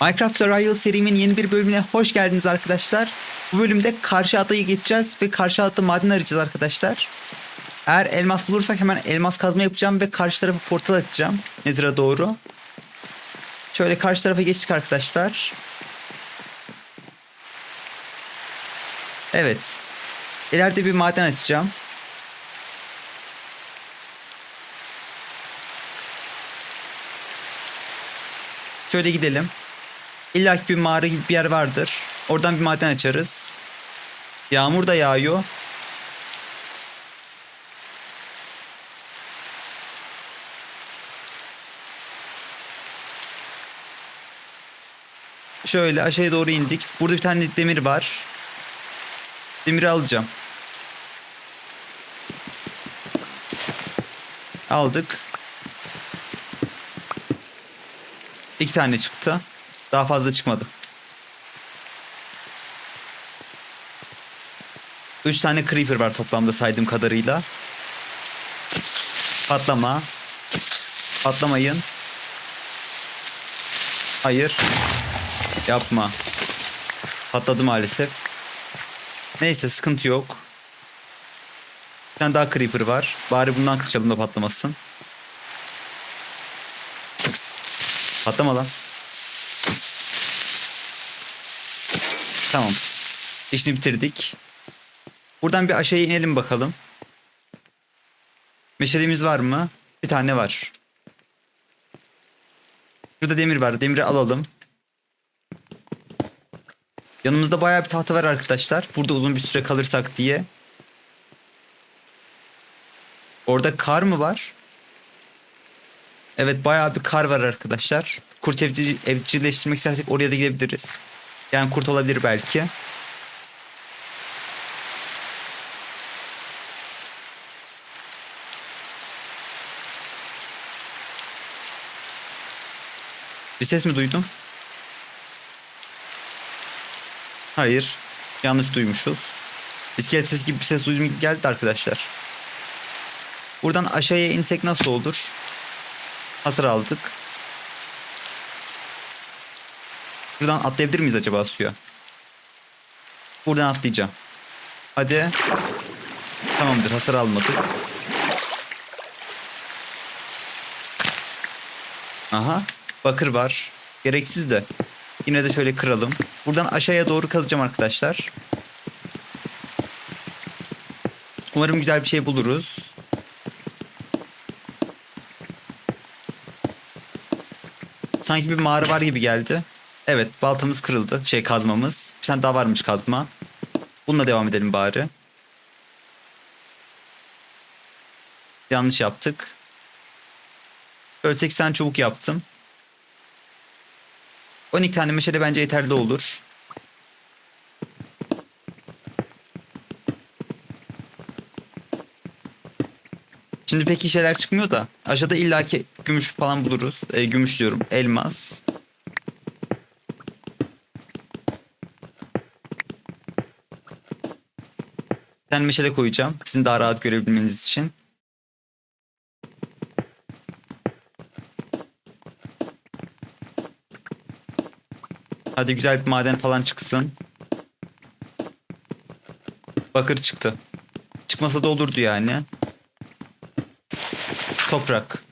Minecraft Survival serimin yeni bir bölümüne hoş geldiniz arkadaşlar. Bu bölümde karşı adayı geçeceğiz ve karşı adada maden arayacağız arkadaşlar. Eğer elmas bulursak hemen elmas kazma yapacağım ve karşı tarafa portal açacağım. Nether'a doğru. Şöyle karşı tarafa geçtik arkadaşlar. Evet. İleride bir maden açacağım. Şöyle gidelim. İlla ki bir mağara gibi bir yer vardır. Oradan bir maden açarız. Yağmur da yağıyor. Şöyle aşağıya doğru indik. Burada bir tane demir var. Demiri alacağım. Aldık. İki tane çıktı. Daha fazla çıkmadı. Üç tane creeper var toplamda saydığım kadarıyla. Patlama. Patlamayın. Hayır. Yapma. Patladı maalesef. Neyse sıkıntı yok. Bir tane daha creeper var. Bari bundan kaçalım da patlamasın. Patlama lan. Tamam. İşini bitirdik. Buradan bir aşağıya inelim bakalım. Meşalemiz var mı? Bir tane var. Şurada demir var. Demiri alalım. Yanımızda bayağı bir tahta var arkadaşlar. Burada uzun bir süre kalırsak diye. Orada kar mı var? Evet bayağı bir kar var arkadaşlar. Kurt evcil, evcilleştirmek istersek oraya da gidebiliriz. Yani kurt olabilir belki. Bir ses mi duydum? Hayır. Yanlış duymuşuz. İskelet sesi gibi bir ses duydum geldi arkadaşlar. Buradan aşağıya insek nasıl olur? Hasır aldık. Buradan atlayabilir miyiz acaba suya? Buradan atlayacağım. Hadi. Tamamdır hasar almadık. Aha. Bakır var. Gereksiz de. Yine de şöyle kıralım. Buradan aşağıya doğru kazacağım arkadaşlar. Umarım güzel bir şey buluruz. Sanki bir mağara var gibi geldi. Evet baltamız kırıldı. Şey kazmamız. Bir tane daha varmış kazma. Bununla devam edelim bari. Yanlış yaptık. Böyle 80 çubuk yaptım. 12 tane meşale bence yeterli olur. Şimdi pek iyi şeyler çıkmıyor da aşağıda illaki gümüş falan buluruz. E, gümüş diyorum elmas. Bir tane meşale koyacağım. Sizin daha rahat görebilmeniz için. Hadi güzel bir maden falan çıksın. Bakır çıktı. Çıkmasa da olurdu yani. Toprak.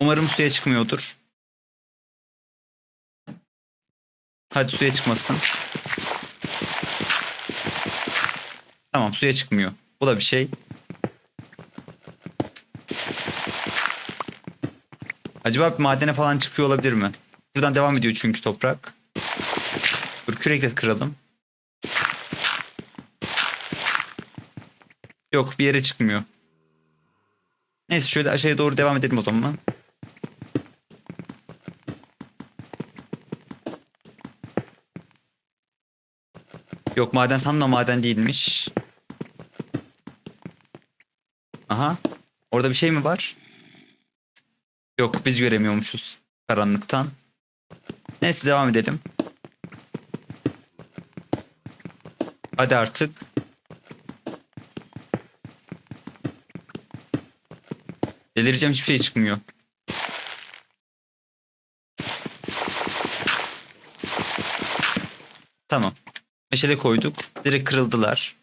Umarım suya çıkmıyordur. Hadi suya çıkmasın. Tamam suya çıkmıyor. Bu da bir şey. Acaba bir madene falan çıkıyor olabilir mi? Buradan devam ediyor çünkü toprak. Dur kürekle kıralım. Yok bir yere çıkmıyor. Neyse şöyle aşağıya doğru devam edelim o zaman. Yok maden sanma maden değilmiş. Aha. Orada bir şey mi var? Yok biz göremiyormuşuz karanlıktan. Neyse devam edelim. Hadi artık. Delireceğim hiçbir şey çıkmıyor. Tamam. Meşale koyduk. Direkt kırıldılar.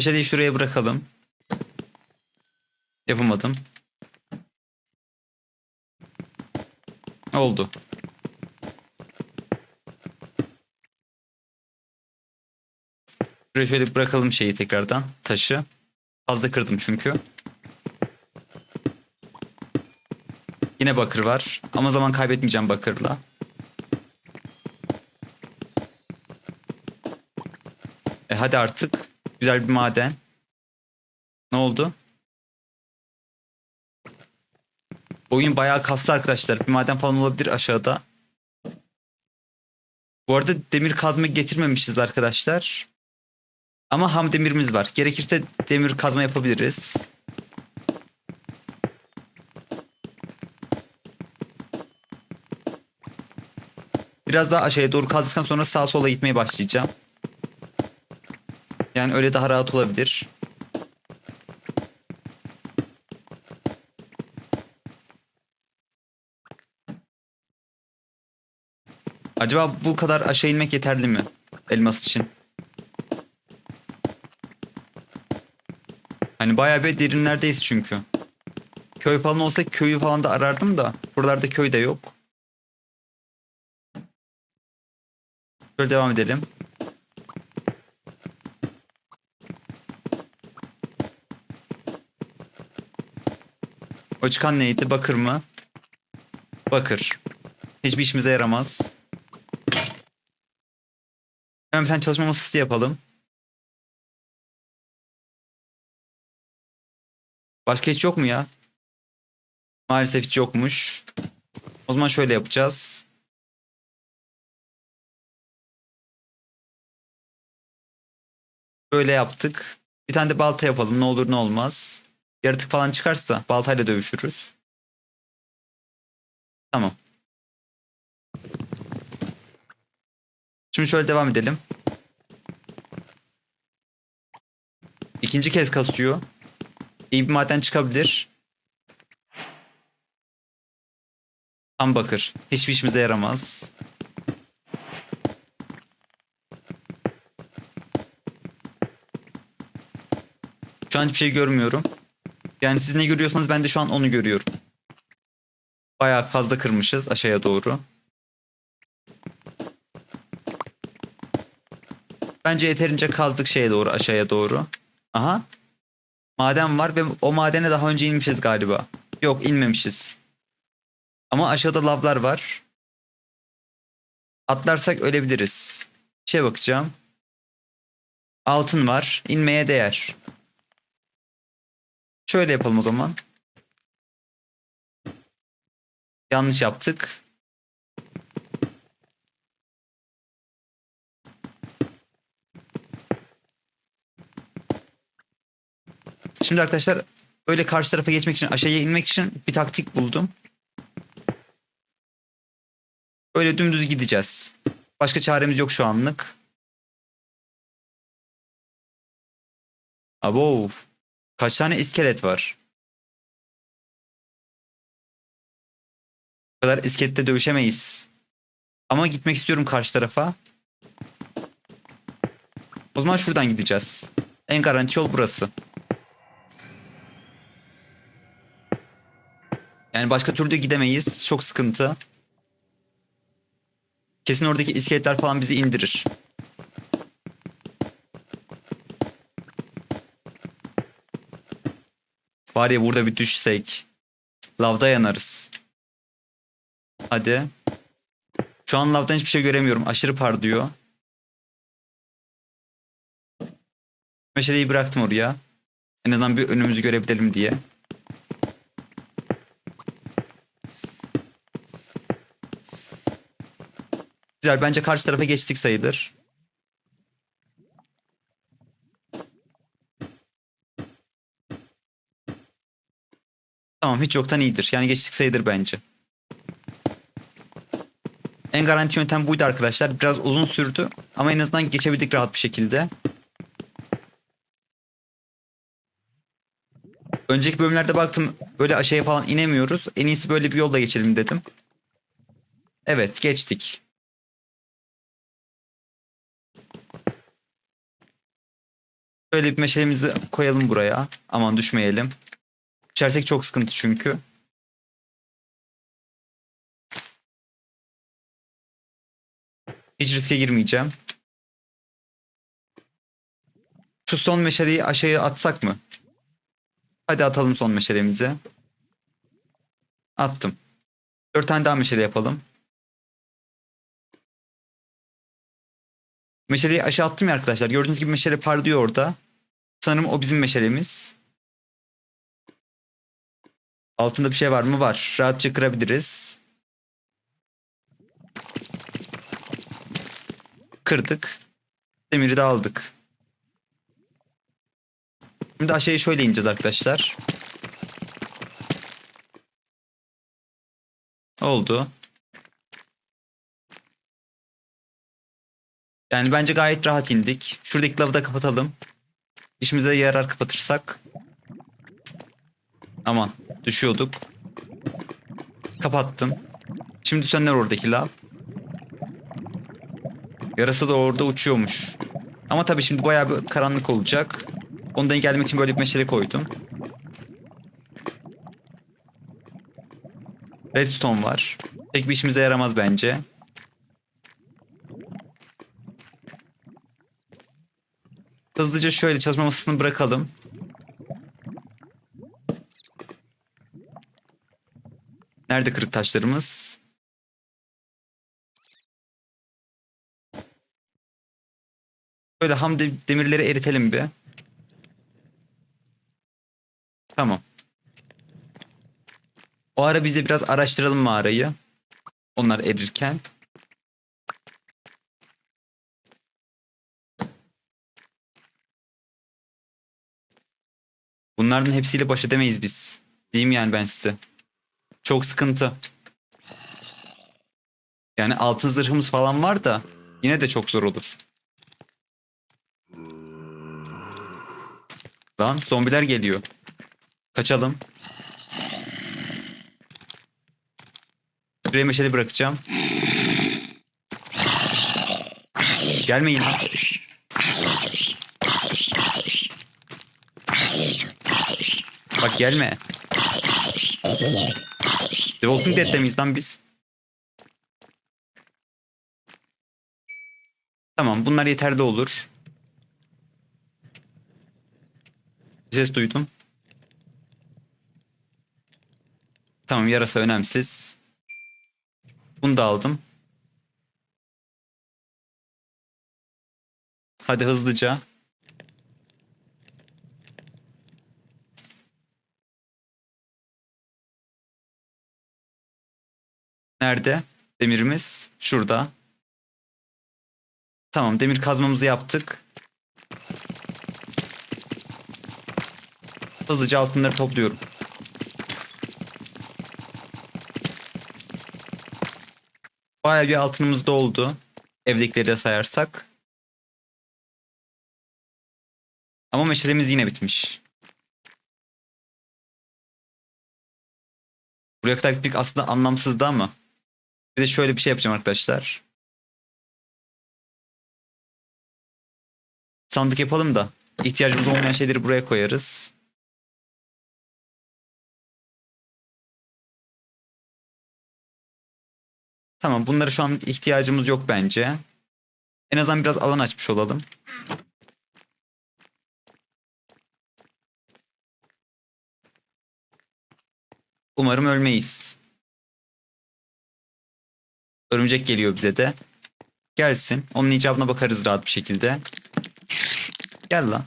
Meşaleyi şuraya bırakalım. Yapamadım. Oldu. Şuraya şöyle bırakalım şeyi tekrardan. Taşı. Fazla kırdım çünkü. Yine bakır var. Ama zaman kaybetmeyeceğim bakırla. E hadi artık. Güzel bir maden. Ne oldu? Oyun bayağı kaslı arkadaşlar. Bir maden falan olabilir aşağıda. Bu arada demir kazma getirmemişiz arkadaşlar. Ama ham demirimiz var. Gerekirse demir kazma yapabiliriz. Biraz daha aşağıya doğru kazdıktan sonra sağa sola gitmeye başlayacağım. Yani öyle daha rahat olabilir. Acaba bu kadar aşağı inmek yeterli mi? Elmas için. Hani bayağı bir derinlerdeyiz çünkü. Köy falan olsa köyü falan da arardım da. Buralarda köy de yok. Şöyle devam edelim. O çıkan neydi? Bakır mı? Bakır. Hiçbir işimize yaramaz. Hemen bir tane çalışma masası yapalım. Başka hiç yok mu ya? Maalesef hiç yokmuş. O zaman şöyle yapacağız. Böyle yaptık. Bir tane de balta yapalım. Ne olur ne olmaz. Yaratık falan çıkarsa baltayla dövüşürüz. Tamam. Şimdi şöyle devam edelim. İkinci kez kasıyor. İyi bir maden çıkabilir. Tam bakır. Hiçbir işimize yaramaz. Şu an hiçbir şey görmüyorum. Yani siz ne görüyorsanız ben de şu an onu görüyorum. Bayağı fazla kırmışız aşağıya doğru. Bence yeterince kazdık şeye doğru aşağıya doğru. Aha. Maden var ve o madene daha önce inmişiz galiba. Yok inmemişiz. Ama aşağıda lavlar var. Atlarsak ölebiliriz. Bir şey bakacağım. Altın var. İnmeye değer. Şöyle yapalım o zaman. Yanlış yaptık. Şimdi arkadaşlar böyle karşı tarafa geçmek için aşağıya inmek için bir taktik buldum. Böyle dümdüz gideceğiz. Başka çaremiz yok şu anlık. Abo. Kaç tane iskelet var? Bu kadar iskelette dövüşemeyiz. Ama gitmek istiyorum karşı tarafa. O zaman şuradan gideceğiz. En garanti yol burası. Yani başka türlü gidemeyiz. Çok sıkıntı. Kesin oradaki iskeletler falan bizi indirir. Var ya burada bir düşsek. Lavda yanarız. Hadi. Şu an lavdan hiçbir şey göremiyorum. Aşırı parlıyor. Meşaleyi bıraktım oraya. En azından bir önümüzü görebilelim diye. Güzel bence karşı tarafa geçtik sayılır. Tamam hiç yoktan iyidir. Yani geçtik sayıdır bence. En garanti yöntem buydu arkadaşlar. Biraz uzun sürdü ama en azından geçebildik rahat bir şekilde. Önceki bölümlerde baktım böyle aşağıya falan inemiyoruz. En iyisi böyle bir yolda geçelim dedim. Evet geçtik. Şöyle bir meşalemizi koyalım buraya. Aman düşmeyelim. Düşersek çok sıkıntı çünkü. Hiç riske girmeyeceğim. Şu son meşaleyi aşağıya atsak mı? Hadi atalım son meşalemizi. Attım. Dört tane daha meşale yapalım. Meşaleyi aşağı attım ya arkadaşlar. Gördüğünüz gibi meşale parlıyor orada. Sanırım o bizim meşalemiz. Altında bir şey var mı? Var. Rahatça kırabiliriz. Kırdık. Demiri de aldık. Şimdi aşağıya şöyle ineceğiz arkadaşlar. Oldu. Yani bence gayet rahat indik. Şuradaki lavı da kapatalım. İşimize yarar kapatırsak. Aman düşüyorduk. Kapattım. Şimdi söner oradaki lav. Yarası da orada uçuyormuş. Ama tabii şimdi bayağı bir karanlık olacak. Onu da engellemek için böyle bir meşale koydum. Redstone var. Pek bir işimize yaramaz bence. Hızlıca şöyle çalışma masasını bırakalım. Nerede kırık taşlarımız? Böyle ham de- demirleri eritelim bir. Tamam. O ara biz de biraz araştıralım mağarayı. Onlar erirken. Bunların hepsiyle baş edemeyiz biz. Diyeyim yani ben size. Çok sıkıntı. Yani altın zırhımız falan var da yine de çok zor olur. Lan zombiler geliyor. Kaçalım. Şuraya meşale bırakacağım. Gelmeyin. Bak gelme. The Walking Dead'de miyiz lan biz? Tamam bunlar yeterli olur. Bir Ses duydum. Tamam yarasa önemsiz. Bunu da aldım. Hadi hızlıca. Nerede? Demirimiz şurada. Tamam demir kazmamızı yaptık. Hızlıca altınları topluyorum. Bayağı bir altınımız da oldu. Evdekileri de sayarsak. Ama meşalemiz yine bitmiş. Buraya kadar gitmek aslında anlamsızdı ama. Bir de şöyle bir şey yapacağım arkadaşlar. Sandık yapalım da ihtiyacımız olmayan şeyleri buraya koyarız. Tamam bunlara şu an ihtiyacımız yok bence. En azından biraz alan açmış olalım. Umarım ölmeyiz. Örümcek geliyor bize de. Gelsin. Onun icabına bakarız rahat bir şekilde. Gel lan.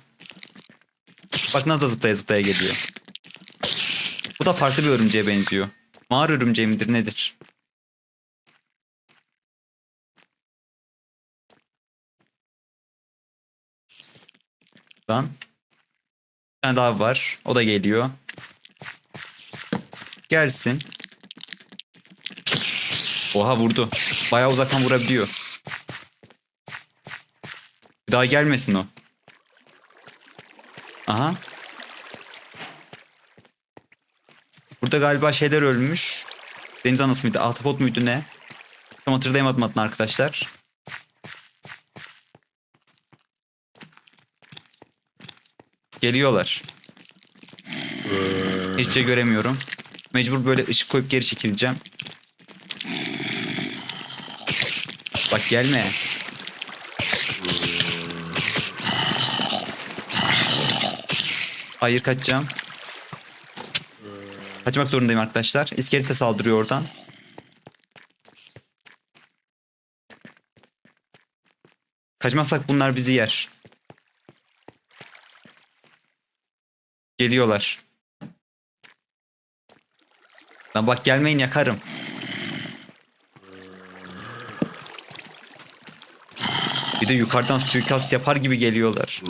Bak nasıl zıplaya zıplaya geliyor. Bu da farklı bir örümceğe benziyor. Mağara örümceği midir nedir? Lan. Bir tane daha var. O da geliyor. Gelsin. Oha vurdu. Bayağı uzaktan vurabiliyor. Bir daha gelmesin o. Aha. Burada galiba şeyler ölmüş. Deniz anası mıydı? Ahtapot muydu ne? Tam hatırlayamadım adını arkadaşlar. Geliyorlar. Hiçbir şey göremiyorum. Mecbur böyle ışık koyup geri çekileceğim. Bak gelme. Hayır kaçacağım. Kaçmak zorundayım arkadaşlar. İskelet de saldırıyor oradan. Kaçmazsak bunlar bizi yer. Geliyorlar. Lan bak gelmeyin yakarım. Bir de yukarıdan suikast yapar gibi geliyorlar.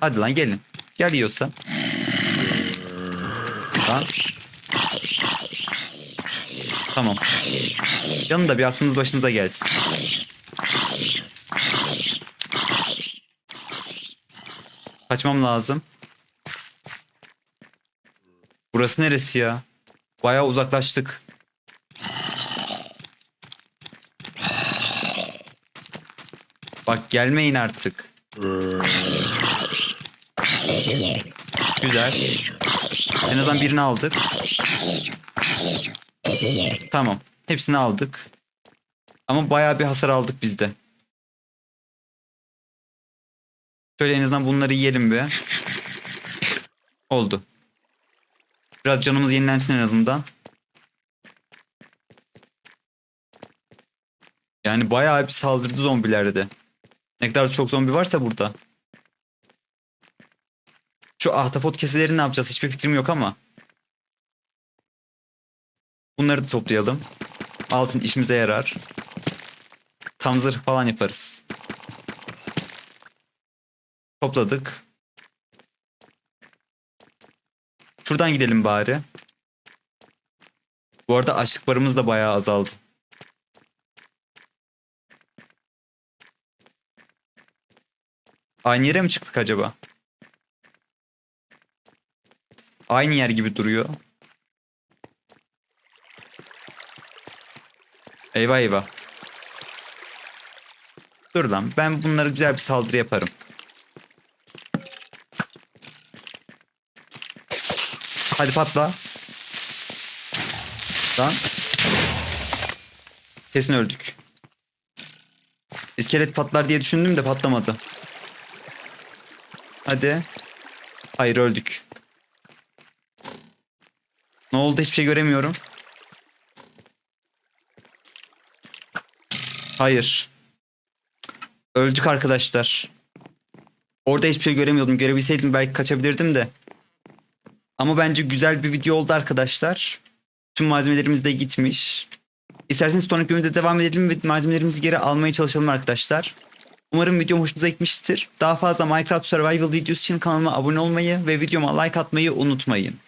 Hadi lan gelin. Gel yiyorsa. Lan. Tamam. Yanında bir aklınız başınıza gelsin. Kaçmam lazım. Burası neresi ya? Bayağı uzaklaştık. Bak gelmeyin artık. Güzel. En azından birini aldık. Tamam. Hepsini aldık. Ama bayağı bir hasar aldık biz de. Şöyle en azından bunları yiyelim bir. Oldu. Biraz canımız yenilensin en azından. Yani bayağı bir saldırdı zombilerde. Ne kadar çok zombi varsa burada. Şu ahtapot keseleri ne yapacağız? Hiçbir fikrim yok ama. Bunları da toplayalım. Altın işimize yarar. Tam zırh falan yaparız. Topladık. Şuradan gidelim bari. Bu arada açlık barımız da bayağı azaldı. Aynı yere mi çıktık acaba? Aynı yer gibi duruyor. Eyvah eyvah. Dur lan ben bunlara güzel bir saldırı yaparım. Hadi patla. Lan. Kesin öldük. İskelet patlar diye düşündüm de patlamadı. Hadi. Hayır öldük. Ne oldu hiçbir şey göremiyorum. Hayır. Öldük arkadaşlar. Orada hiçbir şey göremiyordum. Görebilseydim belki kaçabilirdim de. Ama bence güzel bir video oldu arkadaşlar. Tüm malzemelerimiz de gitmiş. İsterseniz sonraki bölümde devam edelim ve malzemelerimizi geri almaya çalışalım arkadaşlar. Umarım videom hoşunuza gitmiştir. Daha fazla Minecraft Survival videosu için kanalıma abone olmayı ve videoma like atmayı unutmayın.